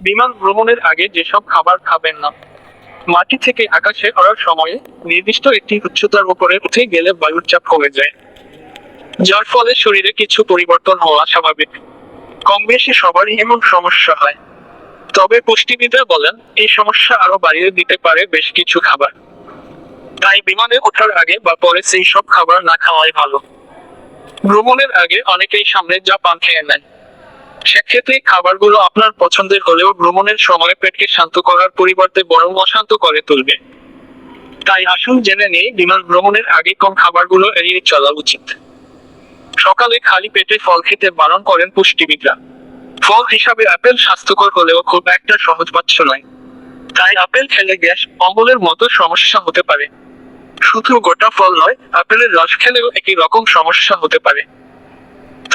বিমান ভ্রমণের আগে যেসব খাবার খাবেন না, মাটি থেকে আকাশে ওড়ার সময়ে নির্দিষ্ট একটি উচ্চতার উপরে উঠে গেলে বায়ুর চাপ কমে যায়। যার ফলে শরীরে কিছু পরিবর্তন হওয়া স্বাভাবিক। কম বেশি সবারই এমন সমস্যা হয়। তবে পুষ্টিবিদরা বলেন, এই সমস্যা আরও বাড়িয়ে দিতে পারে বেশ কিছু খাবার। তাই বিমানে ওঠার আগে বা পরে সেই সব খাবার না খাওয়াই ভালো। ভ্রমণের আগে অনেকেই সামনে যা পান খেয়ে নেন। সেক্ষেত্রে খাবারগুলো আপনার পছন্দের হলেও ভ্রমণের সময় পেটকে শান্ত করার পরিবর্তে বরং অশান্ত করে তুলবে। তাই আসুন জেনে নিই, বিমান ভ্রমণের আগে কম খাবারগুলো এড়িয়ে চলা উচিত। সকালে খালি পেটে ফল খেতে বারণ করেন পুষ্টিবিদরা। ফল হিসাবে আপেল স্বাস্থ্যকর হলেও খুব একটা সহজপাচ্য নয়। তাই আপেল খেলে গ্যাস অম্বলের মতো সমস্যা হতে পারে। শুধু গোটা ফল নয়, আপেলের রস খেলেও একই রকম সমস্যা হতে পারে।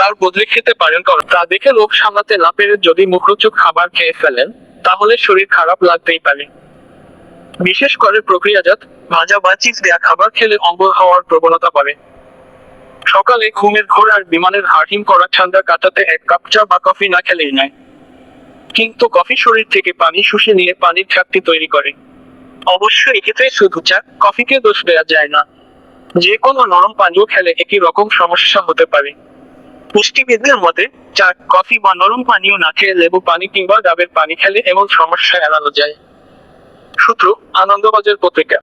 তার বদলে খেতে পারেন কর তা দেখে লোভ সামলাতে না পেরে যদি মুখরোচক খাবার খেয়ে ফেলেন, তাহলে শরীর খারাপ লাগতেই পারে। বিশেষ করে প্রক্রিয়াজাত ভাজা বা চিজ দেয়া খাবার খেলে অম্বল হওয়ার প্রবণতা বাড়ে। সকালে ঘুমের ঘোর আর বিমানের হার্টিং করা ঠান্ডা কাটাতে এক কাপ চা বা কফি না খেলেই নয়। কিন্তু কফি শরীর থেকে পানি শুষে নিয়ে পানির ঘাটতি তৈরি করে। অবশ্য এক্ষেত্রে শুধু চা, কফিকে দোষ দেওয়া যায় না। যে কোনো নরম পানীয় খেলে একই রকম সমস্যা হতে পারে। পুষ্টিবিদদের মতে চা কফি বা নরম পানীয় না খেয়ে লেবু পানি কিংবা ডাবের পানি খেলে এমন সমস্যা এড়ানো যায়। সূত্র আনন্দবাজার পত্রিকা।